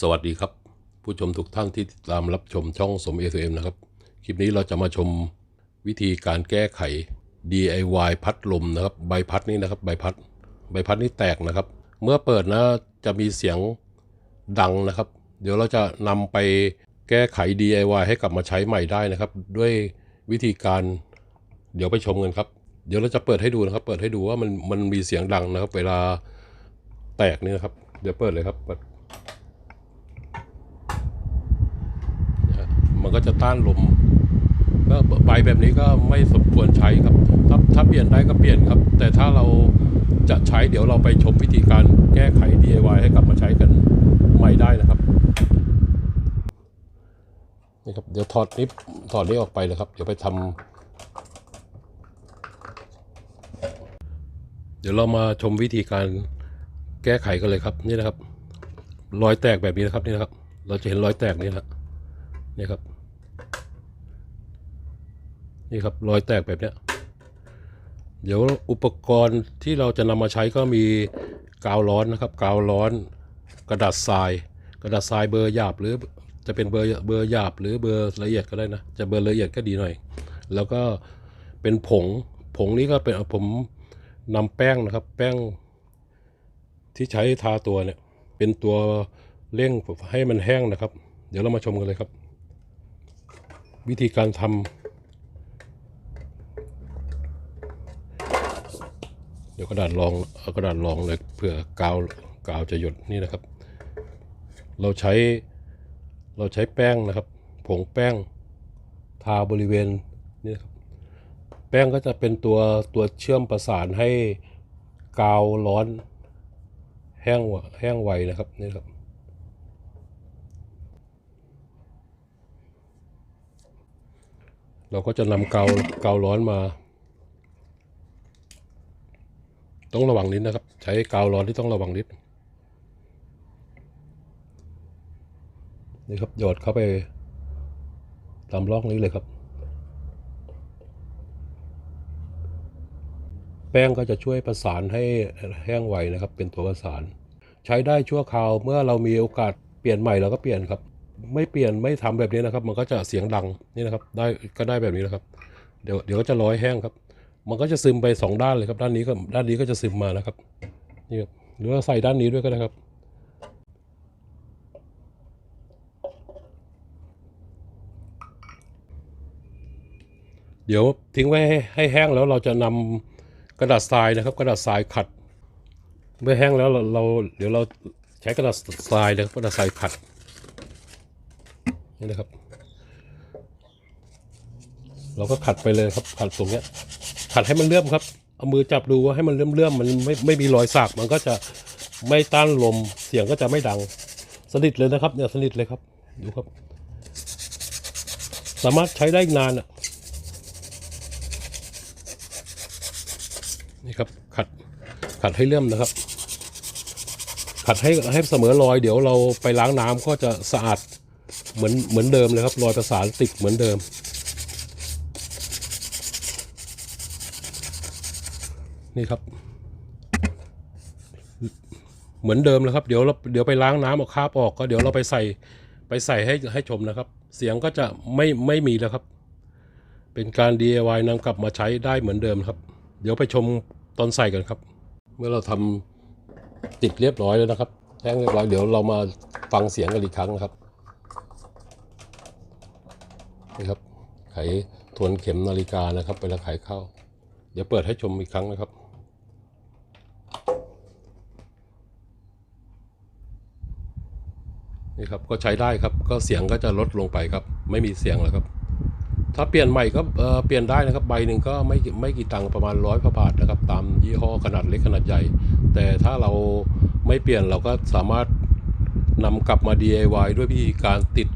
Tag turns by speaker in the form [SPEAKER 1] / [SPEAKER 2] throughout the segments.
[SPEAKER 1] สวัสดีครับ ผู้ชมทุกท่านที่ติดตามรับชมช่องสมเอสเอ็มนะครับ คลิปนี้เราจะมาชมวิธีการแก้ไข DIY พัดลมนะครับใบพัดนี่นะครับใบพัดใบพัดนี่แตกนะครับ เมื่อเปิดนะจะมีเสียงดังนะครับ เดี๋ยวเราจะนำไปแก้ไข DIY ให้กลับมาใช้ใหม่ได้นะครับ ด้วยวิธีการเดี๋ยวไปชมกันครับ เดี๋ยวเราจะเปิดให้ดูนะครับ เปิดให้ดูว่ามันมันมีเสียงดังนะครับ เวลาแตกนี่นะครับ เดี๋ยวเปิดเลยครับเปิด นะฮะ มันก็จะต้านลม ก็ใบแบบนี้ก็ไม่สมควรใช้ครับ ถ้าถ้าเปลี่ยนได้ก็เปลี่ยนครับ แต่ถ้าเราจะใช้เดี๋ยวเราไปชมวิธีการแก้ไข DIY ให้กลับมาใช้กันใหม่ได้นะครับนี่ครับเดี๋ยวถอดนี้ถอดนี้ออกไปเลยครับ เดี๋ยวไปทำเดี๋ยวเรามาชมวิธีการแก้ไขกันเลยครับนี่นะครับ รอยแตกแบบนี้นะครับนี่นะครับ เราจะเห็นรอยแตกนี่นะนี่ครับ นี่ครับรอยแตกแบบเนี้ยเดี๋ยวอุปกรณ์ที่เราจะนำมาใช้ก็มีกาวร้อนนะครับกาวร้อน กระดาษทราย กระดาษทรายเบอร์หยาบหรือจะเป็นเบอร์เบอร์หยาบหรือเบอร์ละเอียดก็ได้นะ จะเบอร์ละเอียดก็ดีหน่อย แล้วก็เป็นผงผงนี้ก็เป็นผมนำแป้งนะครับ แป้งที่ใช้ทาตัวเนี่ย เป็นตัวเร่งให้มันแห้งนะครับ เดี๋ยวเรามาชมกันเลยครับ วิธีการทำ เดี๋ยวกระดาษรองเอากระดาษรองเลยเผื่อกาวกาวจะหยดนี่นะครับ เราใช้เราใช้แป้งนะครับ ผงแป้งทาบริเวณนี่นะครับแป้งก็จะเป็นตัวตัวเชื่อมประสานให้กาวร้อนแห้งวแห้งไวนะครับนี่ครับเราก็จะนำเกาเการ้อนมา ต้องระวังนิดนะครับ ใช้กาวร้อนที่ต้องระวังนิดนี่ครับหยอดเข้าไปตามร่องนี้เลยครับ แป้งก็จะช่วยประสานให้แห้งไวนะครับ เป็นตัวประสาน ใช้ได้ชั่วคราวเมื่อเรามีโอกาสเปลี่ยนใหม่เราก็เปลี่ยนครับ ไม่เปลี่ยนไม่ทำแบบนี้นะครับ มันก็จะเสียงดังนี่นะครับ ได้ก็ได้แบบนี้นะครับ เดี๋ยวเดี๋ยวก็จะร้อยแห้งครับ มันก็จะซึมไปสองด้านเลยครับ ด้านนี้ก็ด้านนี้ก็จะซึมมานะครับนี่ครับหรือว่าใส่ด้านนี้ด้วยก็ได้ครับ เดี๋ยวทิ้งไว้ให้แห้งแล้วเราจะนำกระดาษทรายนะครับ กระดาษทรายขัด เมื่อแห้งแล้วเราเราเดี๋ยวเราใช้กระดาษทรายนะครับกระดาษทรายขัดนี่นะครับ เราก็ขัดไปเลยครับขัดตรงเนี้ย ขัดให้มันเลื่อมครับ เอามือจับดูว่าให้มันเลื่อมเลื่อมๆมันไม่ไม่มีรอยสากมันก็จะไม่ต้านลมเสียงก็จะไม่ดังสนิทเลยนะครับ เนี่ยสนิทเลยครับดูครับ สามารถใช้ได้นานอะนี่ครับขัดขัดให้เลื่อมนะครับ ขัดให้ให้เสมอรอย เดี๋ยวเราไปล้างน้ำก็จะสะอาดเหมือนเหมือนเดิมเลยครับรอยประสานติดเหมือนเดิม นี่ครับ เหมือนเดิมเลยครับ เดี๋ยวเราเดี๋ยวไปล้างน้ำเอาคราบออกก็เดี๋ยวเราไปใส่ไปใส่ให้ให้ชมนะครับ เสียงก็จะไม่ไม่มีแล้วครับ เป็นการ DIY นำกลับมาใช้ได้เหมือนเดิมครับ เดี๋ยวไปชมตอนใส่กันครับ เมื่อเราทำติดเรียบร้อยแล้วนะครับแห้งเรียบร้อยเดี๋ยวเรามาฟังเสียงกันอีกครั้งนะครับนี่ครับไขทวนเข็มนาฬิกานะครับเวลาไขเข้า เดี๋ยวเปิดให้ชมอีกครั้งนะครับ นี่ครับก็ใช้ได้ครับก็เสียงก็จะลดลงไปครับ ไม่มีเสียงแล้วครับ ถ้าเปลี่ยนใหม่ก็เปลี่ยนได้นะครับ ใบหนึ่งก็ไม่ไม่กี่ตังค์ประมาณร้อยกว่าบาทนะครับ ตามยี่ห้อขนาดเล็กขนาดใหญ่ แต่ถ้าเราไม่เปลี่ยนเราก็สามารถนำกลับมา DIY ด้วยวิธีการติด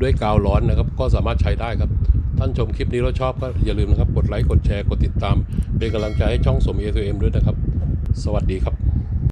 [SPEAKER 1] ด้วยกาวร้อนนะครับ ก็สามารถใช้ได้ครับ ท่านชมคลิปนี้แล้วชอบก็อย่าลืมนะครับ กดไลค์กดแชร์กดติดตาม เป็นกำลังใจให้ช่องสมเอ m ด้วยนะครับ สวัสดีครับ